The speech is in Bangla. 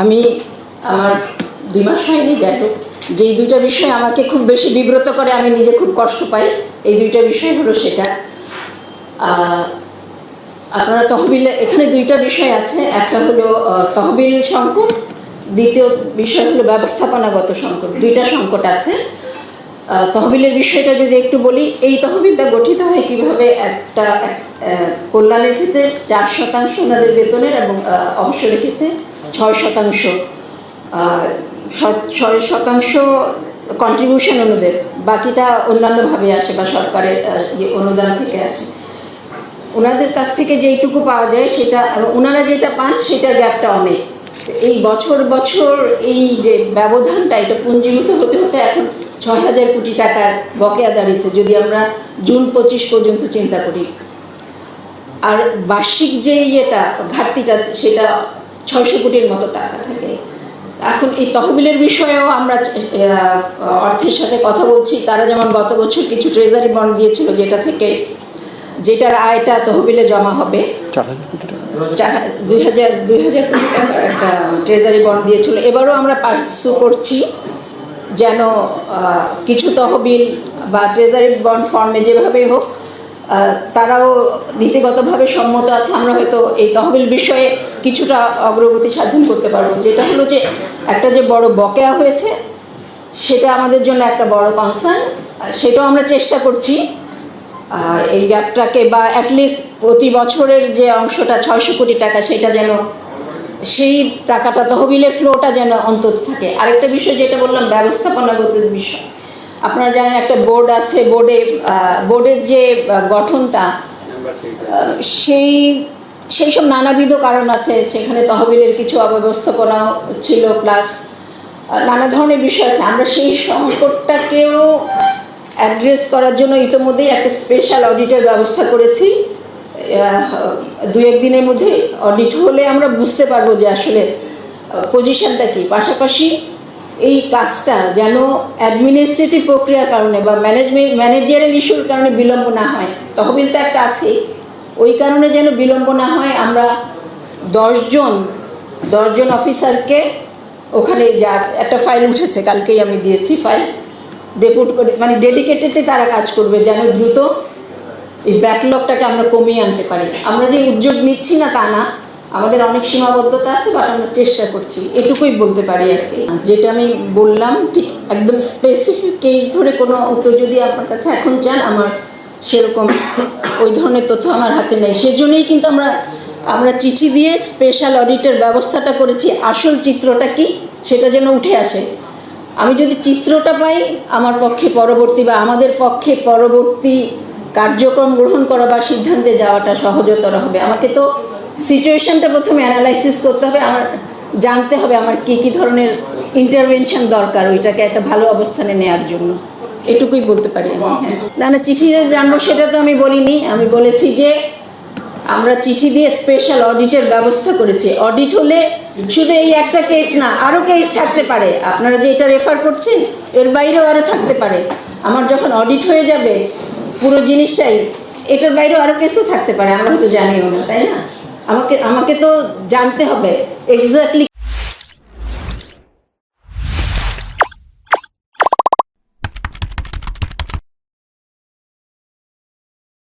আমি আমার দুই মাস হয়নি, যাই হোক। যেই দুইটা বিষয় আমাকে খুব বেশি বিব্রত করে, আমি নিজে খুব কষ্ট পাই। এই দুইটা বিষয় হলো সেটা। আপনারা তহবিলে, এখানে দুইটা বিষয় আছে। একটা হলো তহবিল সংকট দ্বিতীয় বিষয় হলো ব্যবস্থাপনাগত সংকট দুইটা সংকট আছে। তহবিলের বিষয়টা যদি একটু বলি, এই তহবিলটা গঠিত হয় কীভাবে? একটা কল্যাণের ক্ষেত্রে চার শতাংশ ওনাদের বেতনের এবং অবসরের ক্ষেত্রে। ছয় শতাংশ ছয় শতাংশ কন্ট্রিবিউশন ওনাদের বাকিটা অন্যান্যভাবে আসে বা সরকারের ইয়ে অনুদান থেকে আসে। ওনাদের কাছ থেকে যেইটুকু পাওয়া যায় সেটা ওনারা যেটা পান সেটার গ্যাপটা অনেক। এই বছর বছর এই যে ব্যবধানটা, এটা পুঞ্জীভূত হতে হতে এখন ছয় হাজার কোটি টাকার বকেয়া দাঁড়িয়েছে যদি আমরা জুন পঁচিশ পর্যন্ত চিন্তা করি। আর বার্ষিক যে ইয়েটা, ঘাটতিটা, সেটা ছয়শো কোটির মতো টাকা থাকে। এখন এই তহবিলের বিষয়েও আমরা অর্থের সাথে কথা বলছি। তারা যেমন গত বছর কিছু ট্রেজারি বন্ড দিয়েছিল যেটা থেকে যেটার আয়টা তহবিলে জমা হবে। দুই হাজার দুই হাজার কোটি টাকার একটা ট্রেজারি বন্ড দিয়েছিল। এবারও আমরা পার্সু করছি যেন কিছু তহবিল বা ট্রেজারি বন্ড ফর্মে যেভাবেই হোক তারাও নীতিগতভাবে সম্মত আছে। আমরা হয়তো এই তহবিল বিষয়ে কিছুটা অগ্রগতি সাধন করতে পারব। যেটা হলো যে, একটা যে বড় বকেয়া হয়েছে, সেটা আমাদের জন্য একটা বড় কনসার্ন সেটাও আমরা চেষ্টা করছি। এই গ্যাপটাকে বা অ্যাটলিস্ট প্রতি বছরের যে অংশটা ছয়শো কোটি টাকা, সেটা যেন, সেই টাকাটা তহবিলের ফ্লোটা যেন অন্তত থাকে। আরেকটা বিষয় যেটা বললাম, ব্যবস্থাপনাগত বিষয়। আপনারা জানেন একটা বোর্ড আছে, বোর্ডে বোর্ডের যে গঠনটা সেই সেই সব নানাবিধ কারণ আছে। সেখানে তহবিলের কিছু অব্যবস্থাপনা ছিল, প্লাস নানা ধরনের বিষয় আছে। আমরা সেই সংকটটাকেও অ্যাড্রেস করার জন্য ইতোমধ্যেই একটা স্পেশাল অডিটের ব্যবস্থা করেছি। দু একদিনের মধ্যে অডিট হলে আমরা বুঝতে পারব যে আসলে পজিশনটা কি। পাশাপাশি এই কাজটা যেন অ্যাডমিনিস্ট্রেটিভ প্রক্রিয়ার কারণে বা ম্যানেজমেন্ট ম্যানেজারিয়াল ইস্যুর কারণে বিলম্ব না হয়। তহবিল তো একটা আছে ওই কারণে যেন বিলম্ব না হয়, আমরা দশজন দশজন অফিসারকে ওখানে যা একটা ফাইল উঠেছে, কালকেই আমি দিয়েছি ফাইল ডেপুট করে মানে ডেডিকেটেডলি তারা কাজ করবে যেন দ্রুত এই ব্যাকলগটাকে আমরা কমিয়ে আনতে পারি। আমরা যে উদ্যোগ নিচ্ছি না তা না আমাদের অনেক সীমাবদ্ধতা আছে বাট আমরা চেষ্টা করছি। এটুকুই বলতে পারি আর কি। যেটা আমি বললাম, ঠিক একদম স্পেসিফিক কেস ধরে কোনো উত্তর যদি আপনার কাছে এখন চান, আমার সেরকম ওই ধরনের তথ্য আমার হাতে নেই। সেজন্যই কিন্তু আমরা আমরা চিঠি দিয়ে স্পেশাল অডিটের ব্যবস্থাটা করেছি। আসল চিত্রটা কি, সেটা যেন উঠে আসে। আমি যদি চিত্রটা পাই, আমার পক্ষে পরবর্তী বা আমাদের পক্ষে পরবর্তী কার্যক্রম গ্রহণ করা বা সিদ্ধান্তে যাওয়াটা সহজতর হবে। আমাকে তো সিচুয়েশনটা প্রথমে অ্যানালাইসিস করতে হবে, আমার জানতে হবে আমার কি কি ধরনের ইন্টারভেনশন দরকার ওইটাকে একটা ভালো অবস্থানে নেওয়ার জন্য। এটুকুই বলতে পারি আমি হ্যাঁ। না না, চিঠি যে জানব সেটা তো আমি বলিনি, আমি বলেছি যে আমরা চিঠি দিয়ে স্পেশাল অডিটের ব্যবস্থা করেছি। অডিট হলে শুধু এই একটা কেস না আরও কেস থাকতে পারে। আপনারা যে এটা রেফার করছেন, এর বাইরেও আরও থাকতে পারে। আমার যখন অডিট হয়ে যাবে, পুরো জিনিসটাই, এটার বাইরেও আরও কেসও থাকতে পারে, আমরা হয়তো জানিও না, তাই না? আমাকে আমাকে তো জানতে হবে এক্স্যাক্টলি